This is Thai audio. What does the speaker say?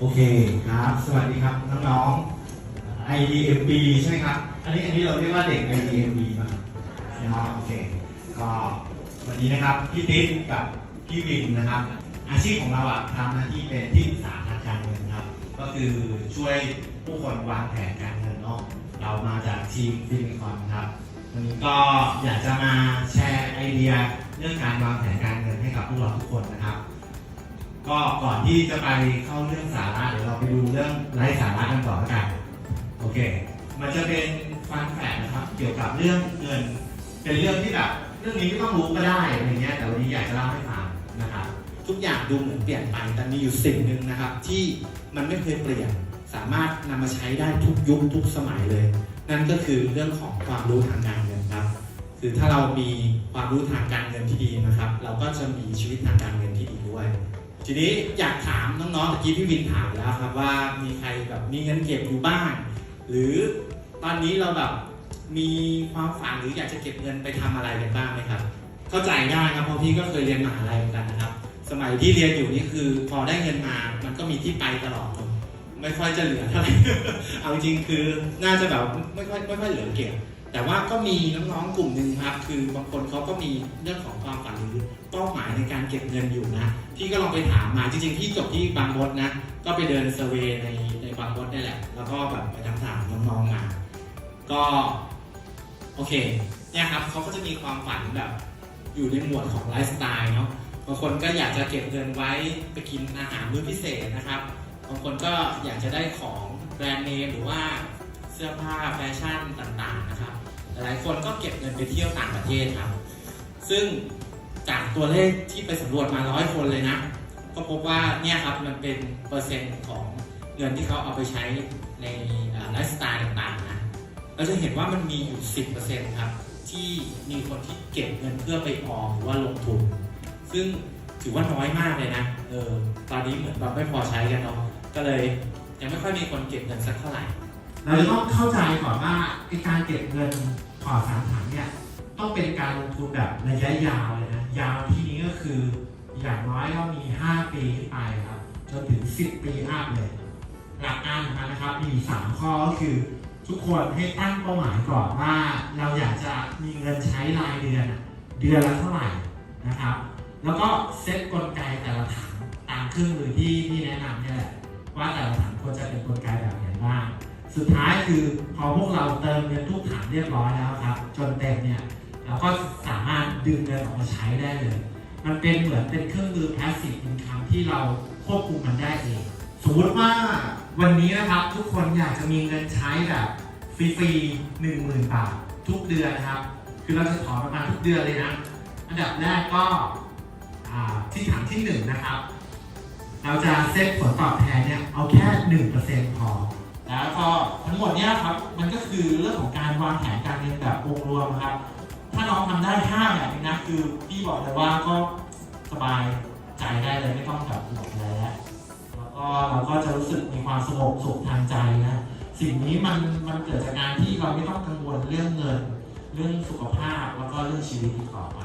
โอเคครับ สวัสดีครับน้องๆ IDMB ใช่ไหมครับ อันนี้อันนี้เราเรียกว่าเด็ก IDMB มานะครับโอเค ก็วันนี้นะครับพี่ติ๊กกับพี่วินนะครับ อาชีพของเราอะทำหน้าที่เป็นที่ปรึกษาทางการเงินครับ ก็คือช่วยผู้คนวางแผนการเงินเนาะเรามาจากทีมฟินคอนครับวันนี้ก็อยากจะมาแชร์ไอเดียเรื่องการวางแผนการเงินให้กับพวกเราทุกคนนะครับ ก็ก่อนที่จะไปเข้าเรื่องสาระเดี๋ยวเราไปดูเรื่องไร้สาระกันก่อนละกันโอเค มันจะเป็นฟันแฝดนะครับ เกี่ยวกับเรื่องเงิน เป็นเรื่องที่แบบเรื่องนี้ไม่ต้องรู้ก็ได้อะไรเงี้ยแต่วันนี้อยากจะเล่าให้ฟังนะครับ ทุกอย่างดูเหมือนเปลี่ยนไปแต่มีอยู่สิ่งหนึ่งนะครับ ที่มันไม่เคยเปลี่ยนสามารถนำมาใช้ได้ทุกยุคทุกสมัยเลย นั่นก็คือเรื่องของความรู้ทางการเงินครับคือถ้าเรามีความรู้ทางการเงินที่ดีนะครับ เราก็จะมีชีวิตทางการเงินที่ดีด้วย ทีนี้อยากถามน้องๆตะกี้พี่วินถามแล้วครับว่ามีใครแบบมีเงินเก็บอยู่บ้าง หรือตอนนี้เราแบบมีความฝันหรืออยากจะเก็บเงินไปทำอะไรกันบ้างไหมครับ เข้าใจได้ครับเพราะพี่ก็เคยเรียนมหาลัยเหมือนกันนะครับ สมัยที่เรียนอยู่นี่คือพอได้เงินมา มันก็มีที่ไปตลอดไม่ค่อยจะเหลือเท่าไหร่เอาจริงคือน่าจะแบบไม่ค่อยไม่ค่อยเหลือเก็บ แต่ว่าก็มีน้องๆกลุ่มหนึ่งครับ คือบางคนเขาก็มีเรื่องของความฝันหรือเป้าหมายในการเก็บเงินอยู่นะ พี่ก็ลองไปถามมาจริงๆพี่จบที่บางมดนะ ก็ไปเดินเซเวยในในบางมดนี่แหละ แล้วก็แบบไปถามถามน้องๆมา ก็โอเคเนี่ยครับเขาก็จะมีความฝันแบบอยู่ในหมวดของไลฟ์สไตล์เนาะบางคนก็อยากจะเก็บเงินไว้ไปกินอาหารมื้อพิเศษนะครับบางคนก็อยากจะได้ของแบรนด์เนมหรือว่า เสื้อผ้าแฟชั่นต่างๆนะครับ หลายคนก็เก็บเงินไปเที่ยวต่างประเทศครับ ซึ่งจากตัวเลขที่ไปสำรวจมาร้อยคนเลยนะ ก็พบว่าเนี่ยครับมันเป็นเปอร์เซ็นต์ของเงินที่เขาเอาไปใช้ในไลฟ์สไตล์ต่างๆนะเราจะเห็นว่ามันมีอยู่ 10%ครับ ที่มีคนที่เก็บเงินเพื่อไปออมหรือว่าลงทุน ซึ่งถือว่าน้อยมากเลยนะ เออ ตอนนี้เหมือนแบบไม่พอใช้กันเนาะ ก็เลยยังไม่ค่อยมีคนเก็บเงินสักเท่าไหร่ เราจะต้องเข้าใจก่อนว่าไอ้การเก็บเงินพอร์ตสามถังเนี่ยต้องเป็นการลงทุนแบบระยะยาวเลยนะยาวที่นี้ก็คือ อย่างน้อยก็มี 5 ปีขึ้นไปครับจนถึง 10 ปีอัพเลยหลักการของมันนะครับมีสามข้อก็คือ ทุกคนให้ตั้งเป้าหมายก่อนว่า เราอยากจะมีเงินใช้รายเดือนเดือนละเท่าไหร่นะครับ แล้วก็เซตกลไกแต่ละถังตามเครื่องมือที่ที่แนะนำนี่แหละว่าแต่ละถังควรจะเป็นกลไกแบบไหนบ้าง สุดท้ายคือพอพวกเราเติมเงินทุกถังเรียบร้อยแล้วครับ จนเต็มเนี่ยเราก็สามารถดึงเงินออกมาใช้ได้เลย มันเป็นเหมือนเป็นเครื่องมือ passive income ที่เราควบคุมมันได้เองสมมติว่าวันนี้นะครับทุกคนอยากจะมีเงินใช้แบบฟรีๆหนึ่งหมื่นบาททุกเดือนนะครับ คือเราจะถอนประมาณทุกเดือนเลยนะ อันดับแรกก็ที่ถังที่หนึ่งนะครับ เราจะเซตผลตอบแทนเนี่ยเอาแค่หนึ่งเปอร์เซ็นต์พอ แล้วก็ทั้งหมดเนี่ยครับ มันก็คือเรื่องของการวางแผนการเงินแบบองค์รวมครับ ถ้าน้องทำได้ห้าแบบนี้นะคือพี่บอกเลยว่าก็สบายใจได้เลยไม่ต้องแบบหมดแล้ว แล้วก็เราก็จะรู้สึกมีความสงบสุขทางใจนะ สิ่งนี้มันมันเกิดจากการที่เราไม่ต้องกังวลเรื่องเงิน เรื่องสุขภาพแล้วก็เรื่องชีวิตอีกต่อไป